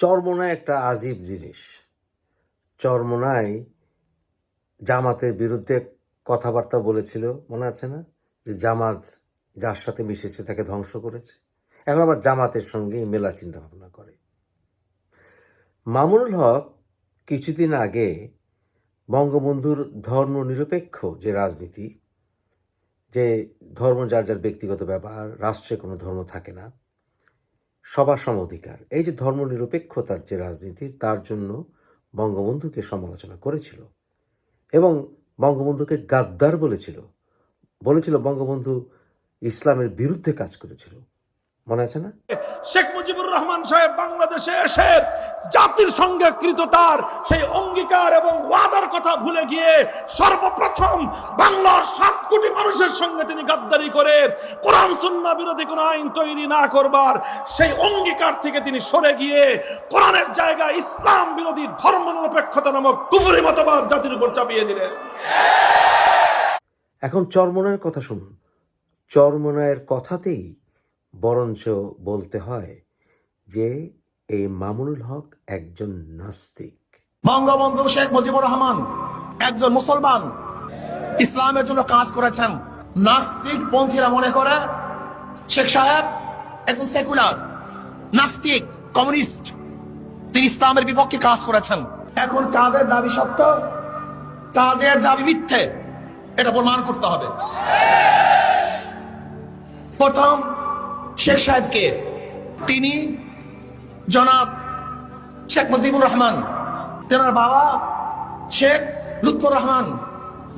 চরমোনায় একটা আজীব জিনিস। চরমোনায় জামাতের বিরুদ্ধে কথাবার্তা বলেছিল, মনে আছে না? যে জামাত যার সাথে মিশেছে তাকে ধ্বংস করেছে। এখন আবার জামাতের সঙ্গে মেলার চিন্তা ভাবনা করে। মামুনুল হক কিছুদিন আগে বঙ্গবন্ধুর ধর্ম নিরপেক্ষ যে রাজনীতি, যে ধর্ম যার যার ব্যক্তিগত ব্যাপার, রাষ্ট্রে কোনো ধর্ম থাকে না সবার সম অধিকার। এই যে ধর্ম নিরপেক্ষতার যে রাজনীতি, তার জন্য বঙ্গবন্ধুকে সমালোচনা করেছিল এবং বঙ্গবন্ধুকে গাদ্দার বলেছিল। বলেছিল বঙ্গবন্ধু ইসলামের বিরুদ্ধে কাজ করেছিল। মনে আছে না? শেখ মুজিবুর রহমান সাহেব বাংলাদেশে এসে জাতির সঙ্গে কৃত তার সেই অঙ্গীকার এবং ওয়াদার কথা ভুলে গিয়ে সর্বপ্রথম বাংলার সাত কোটি মানুষের সঙ্গে তিনি গাদ্দারি করে কোরআন সুন্নাহ বিরোধী কোনো আইন তৈরি না করবার সেই অঙ্গীকার থেকে তিনি সরে গিয়ে কোরআনের জায়গায় ইসলাম বিরোধী ধর্ম নিরপেক্ষতা নামক কুফুরি মতবাদ জাতির উপর চাপিয়ে দিলেন। এখন চরমনায়ের কথা শুনুন। চরমনায়ের কথাতেই বরঞ্চ বলতে হয় যে এই মামুনুল হক একজন নাস্তিক। বঙ্গবন্ধু শেখ মুজিবুর রহমান একজন মুসলমান। ইসলামের জন্য কাজ করেছেন। নাস্তিক পন্থীরা মনে করে, শেখ সাহেব একজন সেকুলার, নাস্তিক, কমিউনিস্ট। তিনি ইসলামের বিপক্ষে কাজ করেছেন। এখন কাদের দাবি সত্য? কাদের দাবি মিথ্যে? এটা প্রমাণ করতে হবে। প্রথম, শেখ সাহেবকে। তিনি জনাব শেখ মুজিবুর রহমান, তেনার বাবা শেখ লুৎফর রহমান।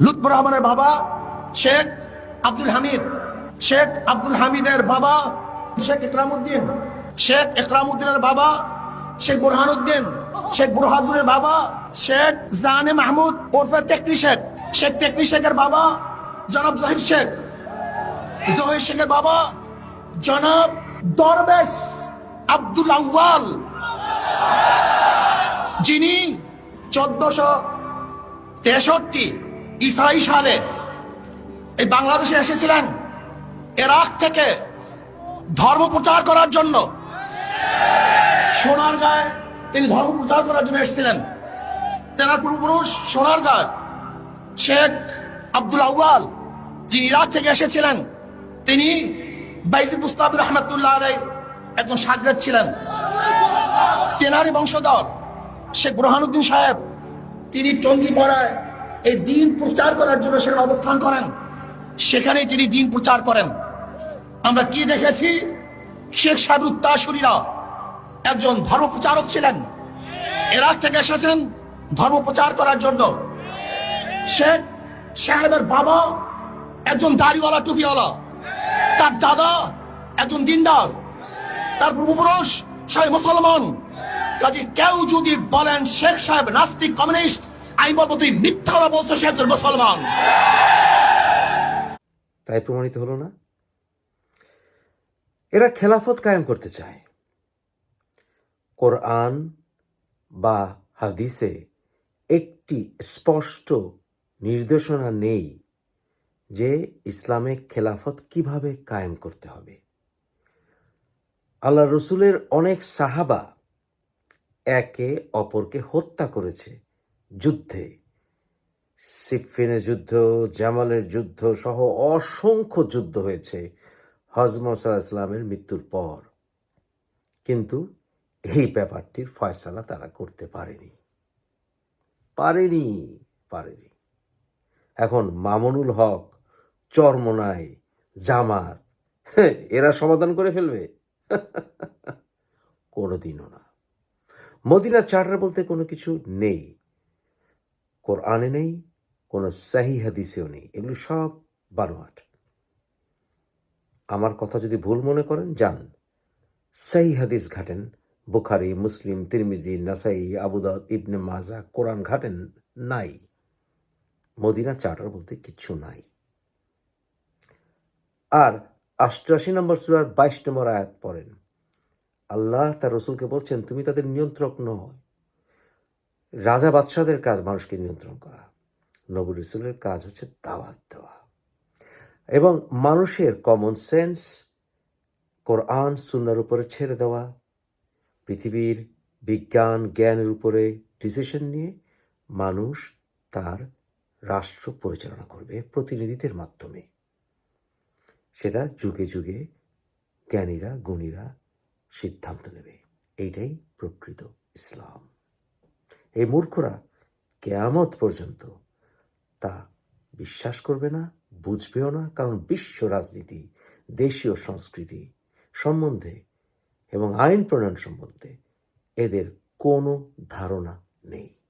লুৎফর রহমানের বাবা শেখ আব্দুল হামিদ, শেখ আব্দুল হামিদের বাবা শেখ ইকরামউদ্দিন শেখ ইকরামউদ্দিনের বাবা শেখ বুরহানুদ্দিন, শেখ বুরহানুদ্দিনের বাবা শেখ জাহানে মাহমুদ ওরফে তেকরি শেখ শেখ তেকরি শেখের বাবা জনাব জহির শেখ। জহির শেখের বাবা জনাব দরবেশ আব্দুল আউয়াল। যিনি চোদ্দশো তেষট্টি ইসরাই সালে এই বাংলাদেশে এসেছিলেন ইরাক থেকে ধর্ম প্রচার করার জন্য। সোনার গায়ে তিনি ধর্ম প্রচার করার জন্য এসেছিলেন। তেনার পূর্বপুরুষ সোনার গায়ে শেখ আব্দুল আউয়াল যিনি ইরাক থেকে এসেছিলেন, তিনি বাইজিদ মুস্তাফির রহমতুল্লাহ আলাই একজন সাগরেদ ছিলেন। তেনারি বংশধর শেখ বুরহানুদ্দিন সাহেব, তিনি টঙ্গিপাড়ায় এই দিন প্রচার করার জন্য সেখানে অবস্থান করেন। সেখানেই তিনি দিন প্রচার করেন। আমরা কি দেখেছি? শেখ সাহেব একজন ধর্ম প্রচারক ছিলেন এরাক থেকে এসেছেন ধর্ম প্রচার করার জন্য। শেখ সাহেবের বাবা একজন দাড়িওয়ালা, টুপিওয়ালা। তার দাদা একজন দিনদার। তার পূর্বপুরুষ সাহেব মুসলমান। কাজে কেউ যদি বলেন শেখ সাহেব নাস্তিক, কমিউনিস্ট আমি বলব তুই মিথ্যা কথা বলছো, সে একজন মুসলমান। তাই প্রমাণিত হলো না? এরা খেলাফত কায়েম করতে চায়। কোরআন বা হাদিসে একটি স্পষ্ট নির্দেশনা নেই যে ইসলামে খেলাফত কীভাবে কায়েম করতে হবে। আল্লাহ রসুলের অনেক সাহাবা একে অপরকে হত্যা করেছে। যুদ্ধে সিফিনের যুদ্ধ জামালের যুদ্ধ সহ অসংখ্য যুদ্ধ হয়েছে হজমত ইসলামের মৃত্যুর পর। কিন্তু এই ব্যাপারটির ফয়সালা তারা করতে পারেনি। পারেনি পারেনি। এখন মামুনুল হক চরমনাই জামাত হ্যাঁ, এরা সমাধান করে ফেলবে। কোনোদিনও না। মদিনা চার্টার বলতে কোনো কিছু নেই। কোরআনে নেই, কোনো সাহি হাদিসেও নেই। এগুলো সব বানোয়াট। আমার কথা যদি ভুল মনে করেন, যান। সাহি হাদিস ঘাটেন। বুখারি, মুসলিম, তিরমিজি, নাসাই আবুদাউদ ইবনে মাজা, কোরআন ঘাটেন নাই। মদিনা চার্টার বলতে কিচ্ছু নাই। আর অষ্টআশি নম্বর সুরার বাইশ নম্বর আয়াত পড়েন। আল্লাহ তার রসুলকে বলছেন, তুমি তাদের নিয়ন্ত্রক নয় রাজা বাদশাদের কাজ মানুষকে নিয়ন্ত্রণ করা। নবী রসুলের কাজ হচ্ছে দাওয়াত দেওয়া। এবং মানুষের কমন সেন্স কোরআন, সুন্নার উপরে ছেড়ে দেওয়া, পৃথিবীর বিজ্ঞান, জ্ঞানের উপরে ডিসিশন নিয়ে মানুষ তার রাষ্ট্র পরিচালনা করবে প্রতিনিধিদের মাধ্যমে। সেটা যুগে যুগে জ্ঞানীরা, গুণীরা সিদ্ধান্ত নেবে। এইটাই প্রকৃত ইসলাম। এই মূর্খরা কেয়ামত পর্যন্ত তা বিশ্বাস করবে না, বুঝবেও না, কারণ বিশ্ব রাজনীতি, দেশীয় সংস্কৃতি সম্বন্ধে এবং আইন প্রণয়ন সম্বন্ধে এদের কোনো ধারণা নেই।